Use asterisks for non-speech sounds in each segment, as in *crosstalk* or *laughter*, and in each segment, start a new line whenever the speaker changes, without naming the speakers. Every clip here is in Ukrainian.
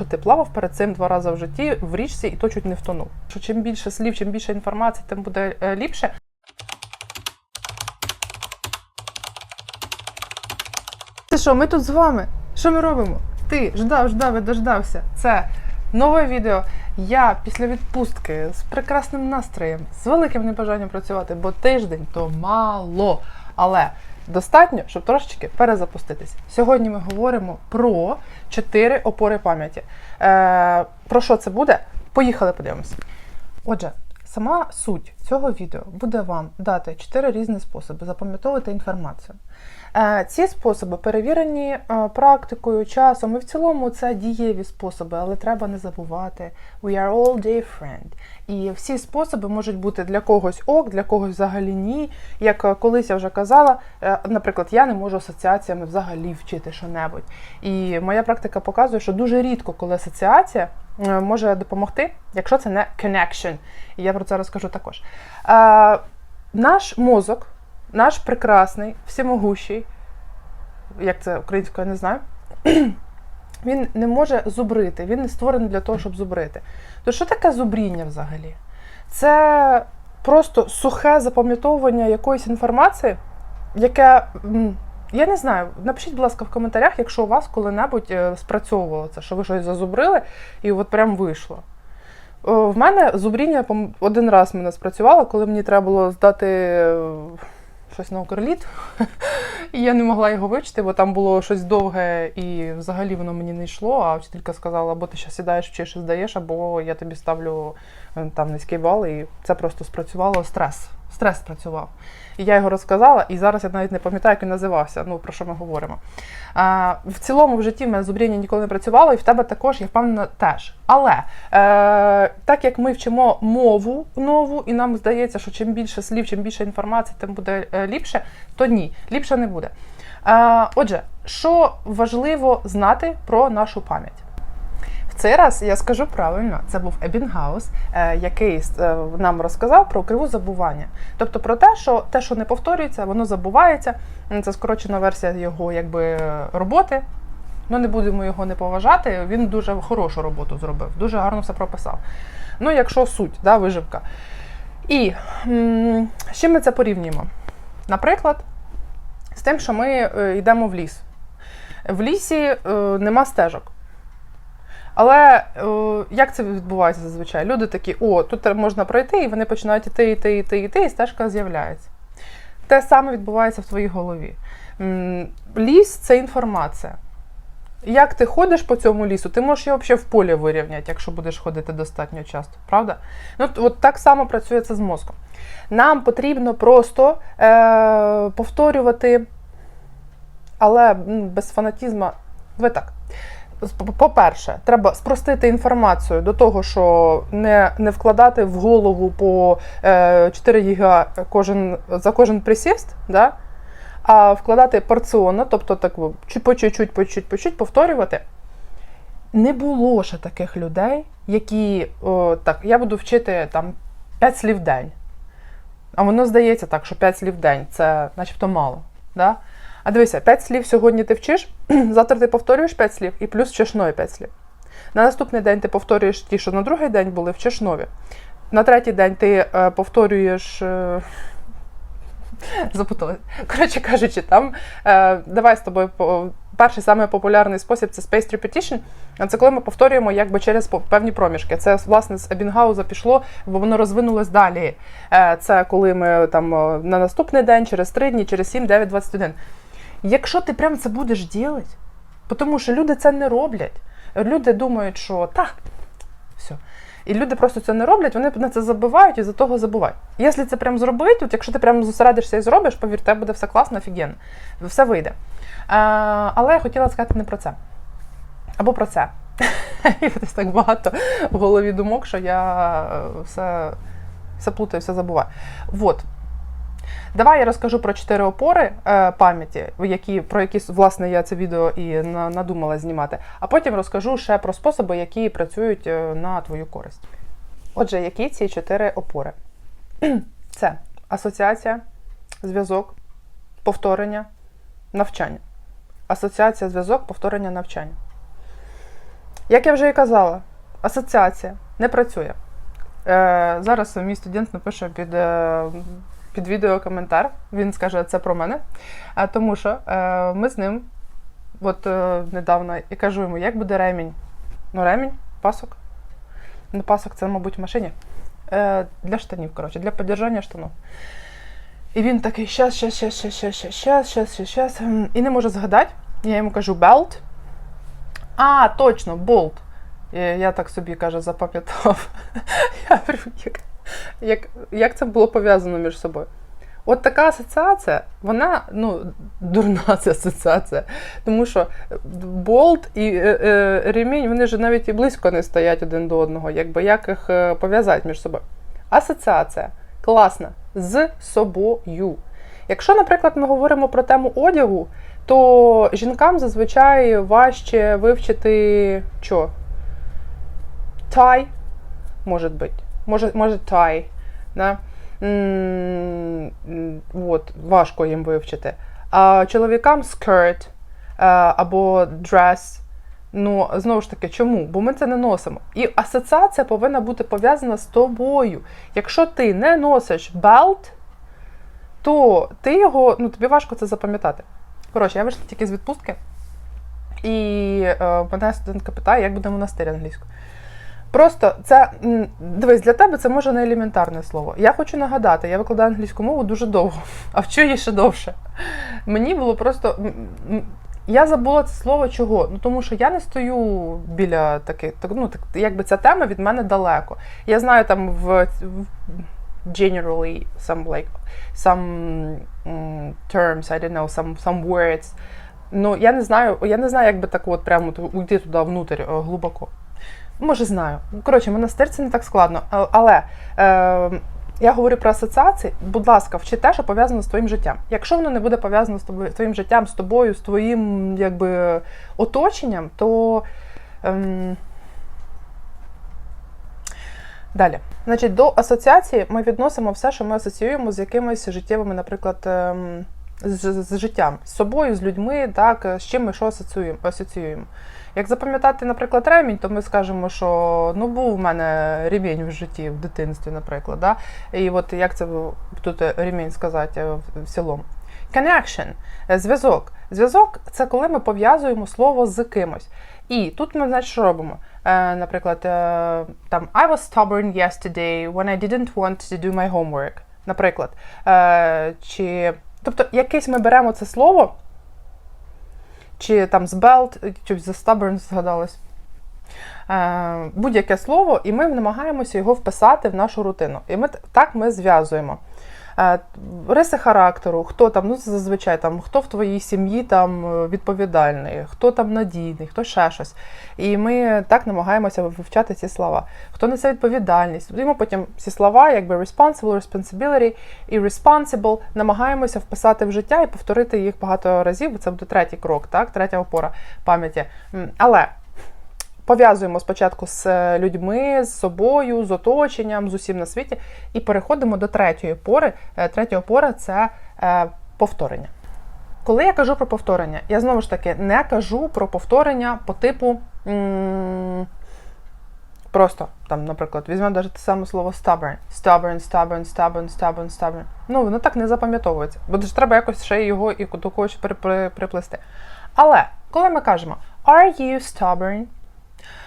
що ти плавав перед цим два рази в житті в річці і то чуть не втонув. Що чим більше слів, чим більше інформації, тим буде е, ліпше. Ти що, ми тут з вами? Що ми робимо? Ти ждав, ждав і дождався. Це нове відео. Я після відпустки з прекрасним настроєм, з великим небажанням працювати, бо тиждень то мало. Але достатньо, щоб трошечки перезапуститись. Сьогодні ми говоримо про чотири опори пам'яті. Е, про що це буде? Поїхали, подивимося. Отже, сама суть цього відео буде вам дати чотири різні способи запам'ятовувати інформацію. Е, Ці способи перевірені е, практикою, часом, і в цілому це дієві способи, але треба не забувати. We are all different. І всі способи можуть бути для когось ок, для когось взагалі ні. Як е, колись я вже казала, наприклад, я не можу асоціаціями взагалі вчити що-небудь. І моя практика показує, що дуже рідко, коли асоціація може допомогти, якщо це не connection. І я про це розкажу також. Е, Наш мозок, наш прекрасний, всемогущий, як це українською, я не знаю. *clears throat* Він не може зубрити, він не створений для того, щоб зубрити. То що таке зубріння взагалі? Це просто сухе запам'ятовування якоїсь інформації, яке, я не знаю, напишіть, будь ласка, в коментарях, якщо у вас коли-небудь е, спрацьовувало це, що ви щось зазубрили, і от прям вийшло. В мене зубріння один раз мене спрацювало, коли мені треба було здати е, щось на укрліт. *laughs* І я не могла його вивчити, бо там було щось довге, і взагалі воно мені не йшло. А вчителька сказала, або ти ще сідаєш, вчиш і здаєш, або я тобі ставлю е, там низький бал, і це просто спрацювало стрес. Стрес спрацював. І я його розказала, і зараз я навіть не пам'ятаю, як він називався. Ну про що ми говоримо. А, в цілому в житті в мене зубріння ніколи не працювало, і в тебе також, я впевнена, теж. Але е, так як ми вчимо мову нову, і нам здається, що чим більше слів, чим більше інформації, тим буде е, ліпше, то ні, ліпше не буде. Е, отже, що важливо знати про нашу пам'ять? Цей раз я скажу правильно, це був Ебінгаус, е, який е, нам розказав про криву забування. Тобто про те, що те, що не повторюється, воно забувається. Це скорочена версія його якби роботи. Ми не будемо його не поважати. Він дуже хорошу роботу зробив, дуже гарно все прописав. Ну, якщо суть, да, виживка. І з чим ми це порівнюємо? Наприклад, з тим, що ми е, йдемо в ліс. В лісі нема стежок. Але е, як це відбувається зазвичай? Люди такі, о, тут можна пройти, і вони починають іти, іти, іти, іти, і стежка з'являється. Те саме відбувається в твоїй голові. Ліс це інформація. Як ти ходиш по цьому лісу, ти можеш його взагалі в полі вирівняти, якщо будеш ходити достатньо часто, правда? Ну, от- так само працює це з мозком. Нам потрібно просто е, повторювати, але без фанатізму. Ви так. По-перше, треба спростити інформацію до того, що не, не вкладати в голову по е, 4 ГБ кожен, за кожен присіст, да? а вкладати порціонно, тобто так по чуть-чуть, по чуть-чуть, по чуть повторювати. Не було ще таких людей, які о, так, я буду вчити там 5 слів в день. А воно здається так, що 5 слів в день це начебто мало. Да? А дивися, 5 слів сьогодні ти вчиш, *clears throat* завтра ти повторюєш 5 слів і плюс вчиш нові 5 слів. На наступний день ти повторюєш ті, що на другий день були, вчиш нові. На третій день ти е, повторюєш. Е, *laughs* Запуталась. Коротше кажучи, там е, давай з тобою. Перший самий популярний спосіб це spaced repetition. Це коли ми повторюємо якби через певні проміжки. Це власне з Ебінгауза пішло, бо воно розвинулось далі. Е, Це коли ми там на наступний день, через 3 дні, через 7, 9, 21. Якщо ти прям це будеш робити, тому що люди це не роблять. Люди думають, що так, все. І люди просто це не роблять, вони на це забувають і за того забувають. Якщо це прям зробити, от якщо ти прям зосередишся і зробиш, повір, тебе буде все класно, офігенно, все вийде. А, але я хотіла сказати не про це. Або про це. *laughs* І десь так багато в голові думок, що я е, все, все плутаю, все забуваю. Вот. Давай я розкажу про чотири опори е, пам'яті, які, про які власне я це відео і на- надумала знімати. А потім розкажу ще про способи, які працюють е, на твою користь. Отже, які ці чотири опори? *clears throat* Це асоціація, зв'язок, повторення, навчання. Асоціація, зв'язок, повторення, навчання. Як я вже і казала, асоціація не працює. Е, зараз мій студент напише під, під відео коментар. Він скаже, це про мене. А, тому що е, ми з ним, от е, недавно, і кажу йому, як буде ремінь. Ну, ремінь, пасок. Ну, пасок це, мабуть, в машині. Е, для штанів, коротше, для підтримання штанів. І він такий, щас, щас, щас, щас, щас, щас, щас, щас, щас, щас. І не може згадати. Я йому кажу belt. А, точно, болт. Я так собі каже, запам'ятав. *laughs* Я говорю, як, як це було пов'язано між собою? От така асоціація, вона ну, дурна *laughs* ця асоціація. Тому що болт і е, е, ремінь, вони ж навіть і близько не стоять один до одного. Якби як їх е, пов'язати між собою. Асоціація класна з собою. Якщо, наприклад, ми говоримо про тему одягу, то жінкам зазвичай важче вивчити що? Тай, може бути. Може, може тай. Да? От, важко їм вивчити. А чоловікам скерт або дрес. Ну, знову ж таки, чому? Бо ми це не носимо. І асоціація повинна бути пов'язана з тобою. Якщо ти не носиш белт, то ти його, ну тобі важко це запам'ятати. Коротше, я вийшла тільки з відпустки, і е, мене студентка питає, як буде монастир англійською. Просто це дивись, для тебе це може не елементарне слово. Я хочу нагадати, я викладаю англійську мову дуже довго, *laughs* а вчу ще довше. Мені було просто. Я забула це слово чого? Ну тому що я не стою біля таких, так, ну так, якби ця тема від мене далеко. Я знаю там в, в generally some like some terms, I don't know, some, some words. Ну я не знаю, я не знаю, як би так от прямо уйти туди внутрі е, глибоко. Може, знаю. Коротше, монастир це не так складно. Але е, я говорю про асоціації. Будь ласка, вчи те, що пов'язано з твоїм життям. Якщо воно не буде пов'язано з тобою, твоїм життям, з тобою, з твоїм якби, оточенням, то. Ем, Далі, значить, до асоціації ми відносимо все, що ми асоціюємо з якимись життєвими, наприклад, ем, з, з життям, з собою, з людьми, так, з чим ми що асоціюємо. Як запам'ятати, наприклад, ремінь, то ми скажемо, що ну був у мене ремінь в житті, в дитинстві, наприклад. Да? І от як це тут ремінь сказати в- цілому? Connection – зв'язок. Зв'язок це коли ми пов'язуємо слово з кимось. І тут ми, значить, що робимо? Е, наприклад, е, там I was stubborn yesterday when I didn't want to do my homework. Наприклад. Е, чи, тобто, якесь ми беремо це слово, чи там з belt, чи за stubborn згадалось. Е, будь-яке слово, і ми намагаємося його вписати в нашу рутину. І ми так ми зв'язуємо. Е, Риси характеру, хто там, ну зазвичай там, хто в твоїй сім'ї там е, відповідальний, хто там надійний, хто ще щось. І ми так намагаємося вивчати ці слова. Хто несе відповідальність? Ми потім ці слова, якби responsible, responsibility і responsible, намагаємося вписати в життя і повторити їх багато разів. бо Це буде третій крок, так, третя опора пам'яті. Але пов'язуємо спочатку з е, людьми, з собою, з оточенням, з усім на світі, і переходимо до третьої опори. Е, Третя опора це е, повторення. Коли я кажу про повторення, я знову ж таки не кажу про повторення по типу. Просто там, наприклад, візьмемо навіть те саме слово stubborn. Stubborn, stubborn, stubborn, stubborn, stubborn. Ну, воно так не запам'ятовується. Бо ж треба якось ще його і до когось при- при- приплести. Але коли ми кажемо Are you stubborn?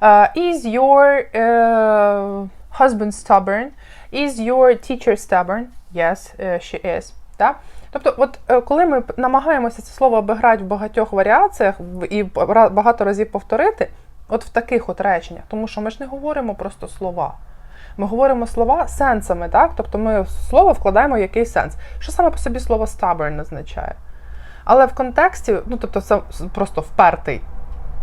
Uh, is your uh, husband stubborn? Is your teacher stubborn? Yes, uh, she is. Да? Тобто, от е, коли ми намагаємося це слово обіграти в багатьох варіаціях і багато разів повторити, от в таких от реченнях, тому що ми ж не говоримо просто слова. Ми говоримо слова сенсами, так? Тобто ми слово вкладаємо в якийсь сенс. Що саме по собі слово stubborn означає? Але в контексті, ну тобто, це просто впертий.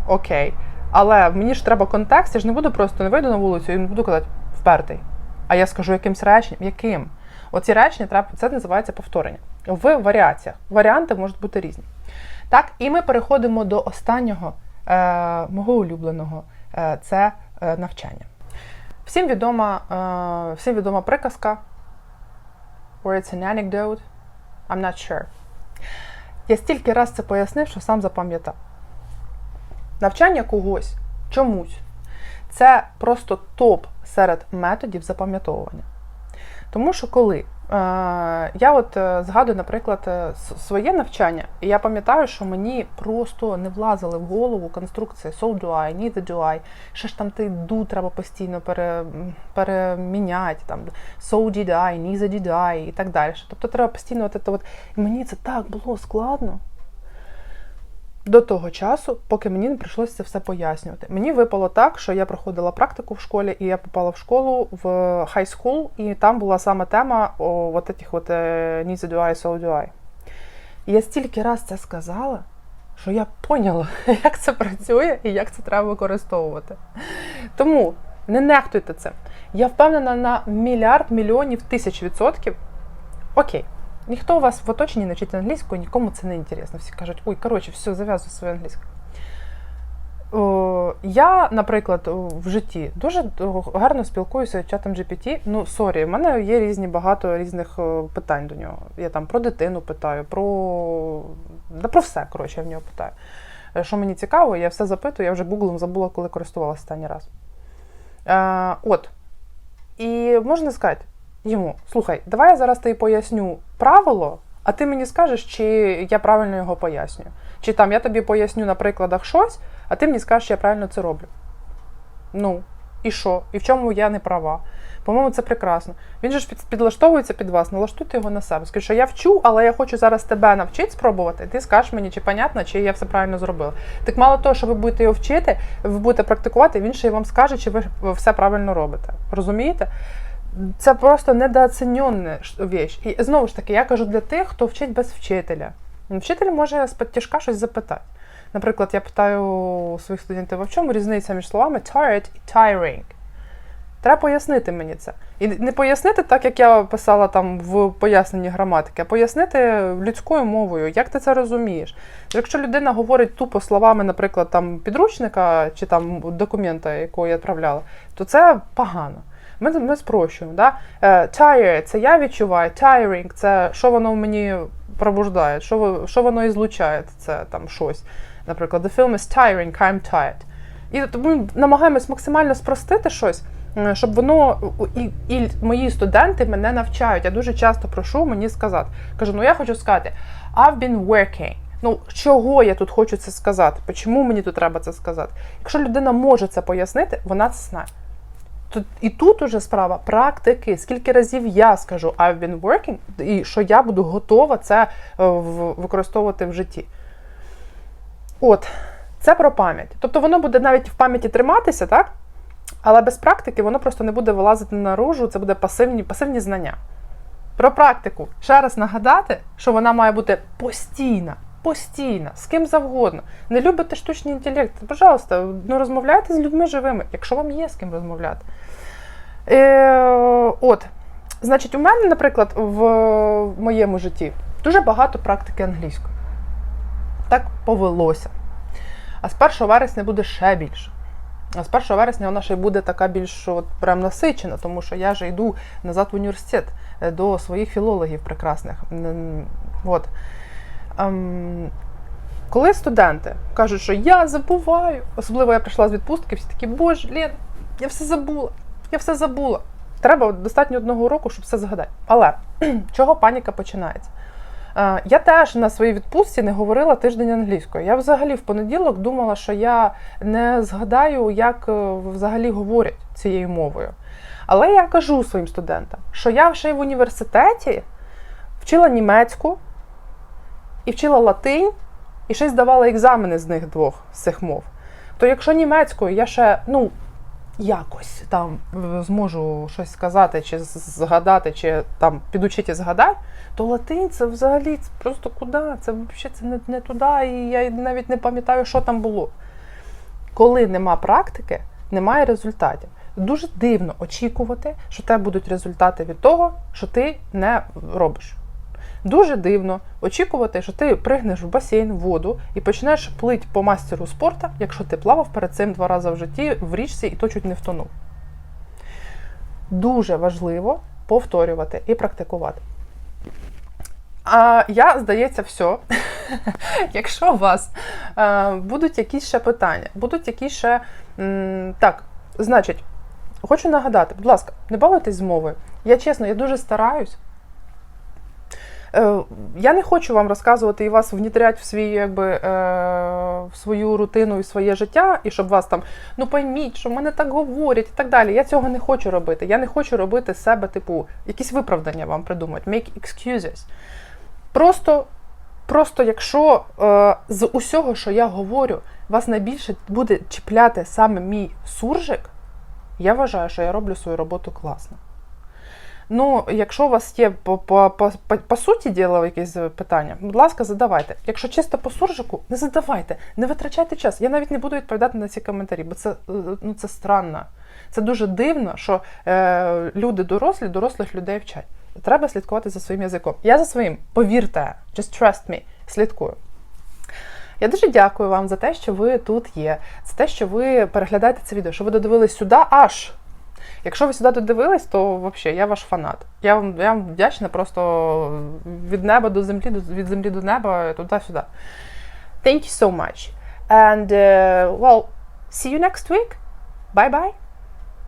Окей. Але мені ж треба контекст, я ж не буду просто не вийду на вулицю і не буду казати впертий. А я скажу якимсь реченням. Яким? Оці речення треба, це називається повторення. В варіаціях. Варіанти можуть бути різні. Так, і ми переходимо до останнього е, мого улюбленого е, це е, навчання. Всім відома, е, всім відома приказка. Or it's an anecdote. I'm not sure. Я стільки раз це пояснив, що сам запам'ятав. Навчання когось чомусь Це просто топ серед методів запам'ятовування. Тому що коли е, я от е, згадую, наприклад, е, своє навчання, і я пам'ятаю, що мені просто не влазили в голову конструкції so do I, neither do I, ще ж там ти do треба постійно пере, переміняти, там so did I, neither did I і так далі. Тобто треба постійно от, от, і мені це так було складно. До того часу, поки мені не прийшлося це все пояснювати. Мені випало так, що я проходила практику в школі, і я попала в школу в high school, і там була саме тема о, от этих от е, neither do I, so do I. І я стільки раз це сказала, що я поняла, *laughs* як це працює і як це треба використовувати. Тому не нехтуйте це. Я впевнена на мільярд мільйонів тисяч відсотків. Окей. Ніхто у вас в оточенні не вчить англійську, нікому це не інтересно. Всі кажуть, ой, коротше, все, зав'язуй свою англійську. Я, наприклад, в житті дуже гарно спілкуюся з чатом GPT. Ну, сорі, в мене є різні багато різних питань до нього. Я там про дитину питаю, про, да, про все, коротше, я в нього питаю. Е, Що мені цікаво, я все запитую, я вже гуглом забула, коли користувалася останній раз. Е, от. І можна сказати йому: слухай, давай я зараз тобі поясню правило, а ти мені скажеш, чи я правильно його пояснюю. Чи там я тобі поясню на прикладах щось, а ти мені скажеш, що я правильно це роблю. Ну, і що? І в чому я не права? По-моєму, це прекрасно. Він же ж підлаштовується під вас, налаштуйте його на себе. Скажи, що я вчу, але я хочу зараз тебе навчити спробувати. Ти скажеш мені, чи понятно, чи я все правильно зробила. Так мало того, що ви будете його вчити, ви будете практикувати, він ще й вам скаже, чи ви все правильно робите. Розумієте? Це просто недооціненна віч. І знову ж таки, я кажу для тих, хто вчить без вчителя. Вчитель може з підтяжка щось запитати. Наприклад, я питаю своїх студентів, а в чому різниця між словами tired і tiring? Треба пояснити мені це. І не пояснити так, як я писала там в поясненні граматики, а пояснити людською мовою, як ти це розумієш. Якщо людина говорить тупо словами, наприклад, там підручника чи там документа, якого я відправляла, то це погано. Ми, ми спрощуємо. Да? Е, Tired – це я відчуваю, tiring – це що воно в мені пробуждає, що, що воно ізлучає, це там щось. Наприклад, the film is tiring, I'm tired. І тому намагаємось максимально спростити щось, щоб воно і, і мої студенти мене навчають. Я дуже часто прошу мені сказати. Кажу, ну я хочу сказати, I've been working. Ну, чого я тут хочу це сказати? Чому мені тут треба це сказати? Якщо людина може це пояснити, вона це знає. Тут, і тут уже справа практики. Скільки разів я скажу I've been working, і що я буду готова це е, використовувати в житті. От, це про пам'ять. Тобто воно буде навіть в пам'яті триматися, так? Але без практики воно просто не буде вилазити наружу, це буде пасивні, пасивні знання. Про практику. Ще раз нагадати, що вона має бути постійна, постійна, з ким завгодно. Не любите штучний інтелект, пожалуйста, ну розмовляйте з людьми живими, якщо вам є з ким розмовляти. Е, от, значить, у мене, наприклад, в моєму житті дуже багато практики англійської. Так повелося. А з 1 вересня буде ще більше. А з 1 вересня вона ще буде така більш от, прям насичена, тому що я вже йду назад в університет е, до своїх філологів прекрасних. От. Ем, коли студенти кажуть, що я забуваю, особливо я прийшла з відпустки, всі такі, боже, Лен, я все забула, я все забула. Треба достатньо одного року, щоб все згадати. Але *clears throat* чого паніка починається? Е, Я теж на своїй відпустці не говорила тиждень англійською. Я взагалі в понеділок думала, що я не згадаю, як е, взагалі говорять цією мовою. Але я кажу своїм студентам, що я ще й в університеті вчила німецьку і вчила латинь, і ще й здавала екзамени з них двох з цих мов. То якщо німецькою я ще, ну, якось там зможу щось сказати, чи згадати, чи там підучити згадати, то латинь це взагалі це просто куди? Це взагалі це не, не туди, і я навіть не пам'ятаю, що там було. Коли нема практики, немає результатів. Дуже дивно очікувати, що тебе будуть результати від того, що ти не робиш. Дуже дивно очікувати, що ти пригнеш в басейн в воду і почнеш плити по мастеру спорту, якщо ти плавав перед цим два рази в житті в річці і то чуть не втонув. Дуже важливо повторювати і практикувати. А я, здається, все. *laughs* Якщо у вас е, будуть якісь ще питання, будуть якісь ще. так, Значить, хочу нагадати, будь ласка, не балуйтесь з мовою. Я чесно, я дуже стараюсь. Е, Я не хочу вам розказувати і вас внітрять в свій, якби, е, в свою рутину і своє життя, і щоб вас там, ну пойміть, що в мене так говорять і так далі. Я цього не хочу робити. Я не хочу робити себе, типу, якісь виправдання вам придумати, make excuses. Просто, просто якщо е, з усього, що я говорю, вас найбільше буде чіпляти саме мій суржик, я вважаю, що я роблю свою роботу класно. Ну, якщо у вас є по, по, по, по, суті діла якісь питання, будь ласка, задавайте. Якщо чисто по суржику, не задавайте, не витрачайте час. Я навіть не буду відповідати на ці коментарі, бо це, ну, це странно. Це дуже дивно, що е, люди дорослі, дорослих людей вчать. Треба слідкувати за своїм язиком. Я за своїм, повірте, just trust me, слідкую. Я дуже дякую вам за те, що ви тут є, за те, що ви переглядаєте це відео, що ви додивились сюди аж. Якщо ви сюди додивились, то взагалі я ваш фанат. Я вам, я вам вдячна просто від неба до землі, від землі до неба, туди-сюди. Thank you so much. And, uh, well, see you next week. Bye-bye.